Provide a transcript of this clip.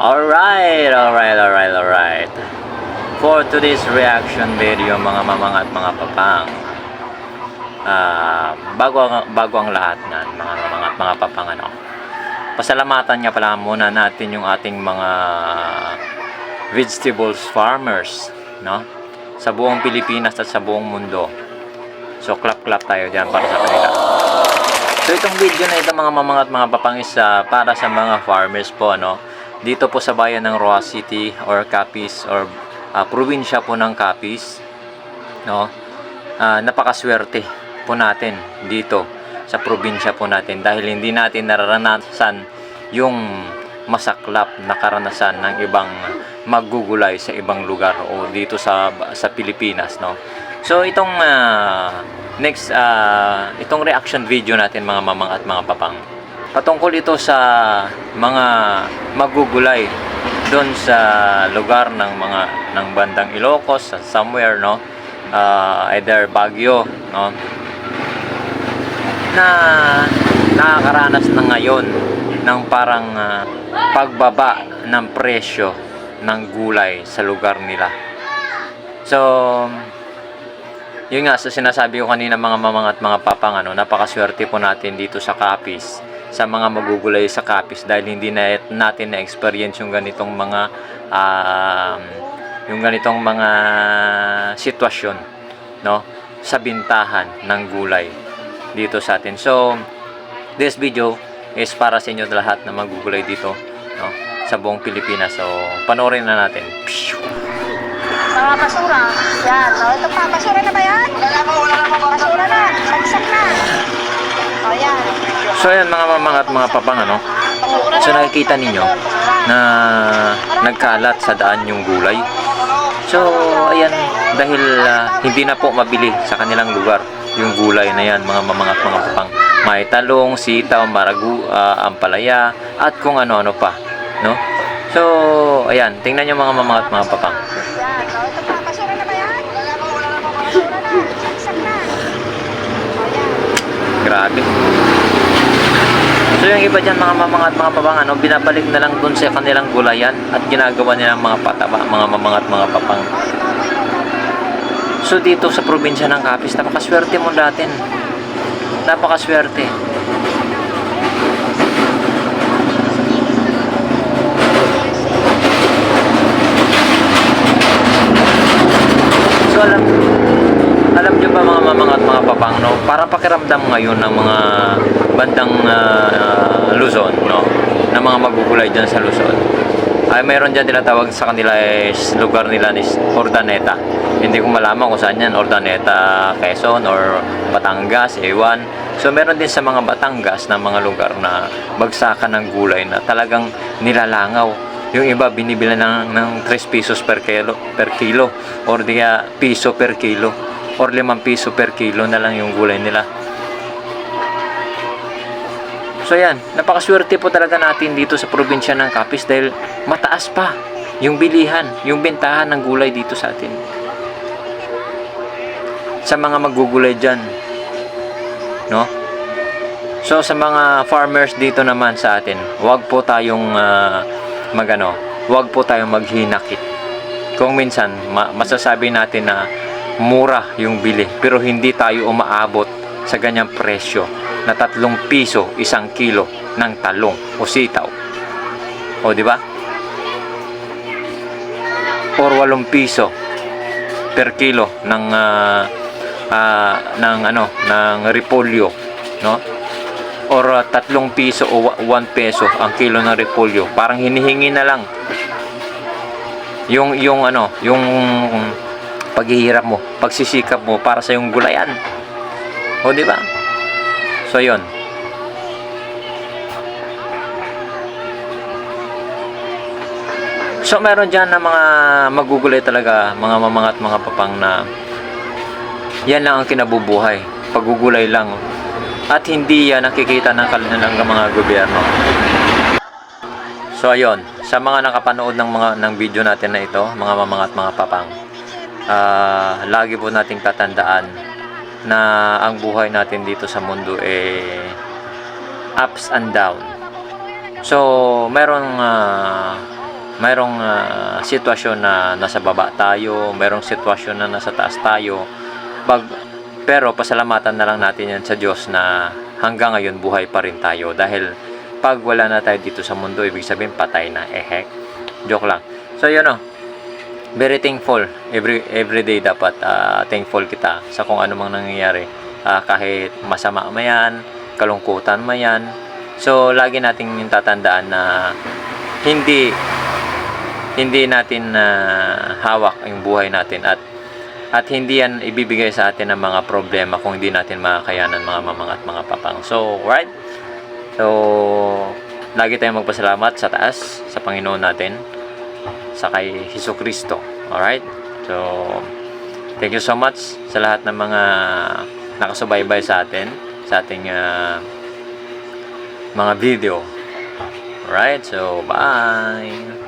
Alright, alright, alright, alright. For today's reaction video, mga mamang at mga papang, ah bago, ang, bago ang lahat na, mga mamang at mga papang, ano, pasalamatan nga pala muna natin yung ating mga vegetables farmers, no? Sa buong Pilipinas at sa buong mundo. So, clap-clap tayo dyan para sa kanila. So itong video na ito mga mamang at mga papang is ah, para sa mga farmers po ano. Dito po sa bayan ng Roa City or Capiz or ah, probinsya po ng Capiz. No? Ah, napakaswerte po natin dito sa probinsya po natin dahil hindi natin nararanasan yung masaklap na karanasan ng ibang maggugulay sa ibang lugar o dito sa sa Pilipinas no. So itong ah, next ah, itong reaction video natin mga mamang at mga papang patungkol ito sa mga magugulay doon sa lugar ng mga ng bandang Ilocos somewhere no? Ah, either Baguio no? Na nakakaranas na ngayon ng parang ah, pagbaba ng presyo ng gulay sa lugar nila. So, yun nga, sa sinasabi ko kanina mga mamang at mga papang, ano, napakaswerte po natin dito sa Capiz, sa mga magugulay sa Capiz dahil hindi na natin na-experience yung ganitong mga um, yung ganitong mga sitwasyon no sa bintahan ng gulay dito sa atin. So, this video is para sa inyo lahat na magugulay dito no sa buong Pilipinas. So, panoorin na natin. Mga basura. Yan. O, ito pa. Basura na ba yan? Wala na po, wala na po. Basura na. Bagsak na. O, yan. So, ayan mga mamang at mga papang ano. So, nakikita ninyo na nagkalat sa daan yung gulay. So, ayan, dahil ah, hindi na po mabili sa kanilang lugar yung gulay na yan, mga mamang at mga papang. May talong, sitaw, maragu, ah, ampalaya, at kung ano-ano pa, no? So, ayan, tingnan nyo mga mamang at mga papang. Grabe. So yung iba dyan mga mamang at mga papang ano, binabalik na lang dun sa kanilang gulayan at ginagawa nilang mga pataba, mga mamang at mga papang. So dito sa probinsya ng Capiz, napakaswerte mo natin. Napakaswerte. So alam nyo ba mga mamang papang, no? Para pakiramdam ngayon ng mga bandang ah, Luzon, no? Na mga magugulay dyan sa Luzon. Ay mayroon dyan tinatawag sa kanila is lugar nila is Ordaneta. Hindi ko malaman kung saan yan, Ordaneta, Quezon or Batangas, Ewan. So meron din sa mga Batangas na mga lugar na bagsakan ng gulay na talagang nilalangaw. Yung iba binibila ng, ng 3 pesos per kilo, per kilo or di piso per kilo or 5 piso per kilo na lang yung gulay nila. So yan, napakaswerte po talaga natin dito sa probinsya ng Capiz dahil mataas pa yung bilihan, yung bentahan ng gulay dito sa atin. Sa mga magugulay dyan. No? So sa mga farmers dito naman sa atin, wag po tayong ah, magano, wag po tayong maghinakit. Kung minsan ma- masasabi natin na mura yung bili, pero hindi tayo umaabot sa ganyang presyo na tatlong piso isang kilo ng talong o sitaw. O di ba? Or walong piso per kilo ng ah, ah, ng ano ng repolyo, no? Or ah, tatlong piso o wa- one peso ang kilo ng repolyo. Parang hinihingi na lang yung yung ano, yung paghihirap mo, pagsisikap mo para sa yung gulayan. O di ba? So yon. So meron dyan na mga magugulay talaga, mga mamang at mga papang na yan lang ang kinabubuhay. Pagugulay lang. At hindi yan nakikita ng kanilang mga gobyerno. So ayun, sa mga nakapanood ng mga ng video natin na ito, mga mamang at mga papang, ah, lagi po nating tatandaan na ang buhay natin dito sa mundo eh ups and down. So, merong ah, mayroong ah, sitwasyon na nasa baba tayo, mayroong sitwasyon na nasa taas tayo. Pag, pero pasalamatan na lang natin yan sa Diyos na hanggang ngayon buhay pa rin tayo. Dahil pag wala na tayo dito sa mundo, ibig sabihin patay na. Eh heck, joke lang. So yun o, very thankful. Every, every day dapat ah, thankful kita sa kung ano mang nangyayari. Ah, kahit masama man yan, kalungkutan man yan. So, lagi nating tatandaan na hindi hindi natin na hawak ang buhay natin at at hindi yan ibibigay sa atin ng mga problema kung hindi natin makakayanan mga mamang at mga papang. So, right? So, lagi tayong magpasalamat sa taas, sa Panginoon natin, sa kay Hesus Kristo. Alright? So, thank you so much sa lahat ng mga nakasubaybay sa atin, sa ating ah, mga video. Alright? So, bye!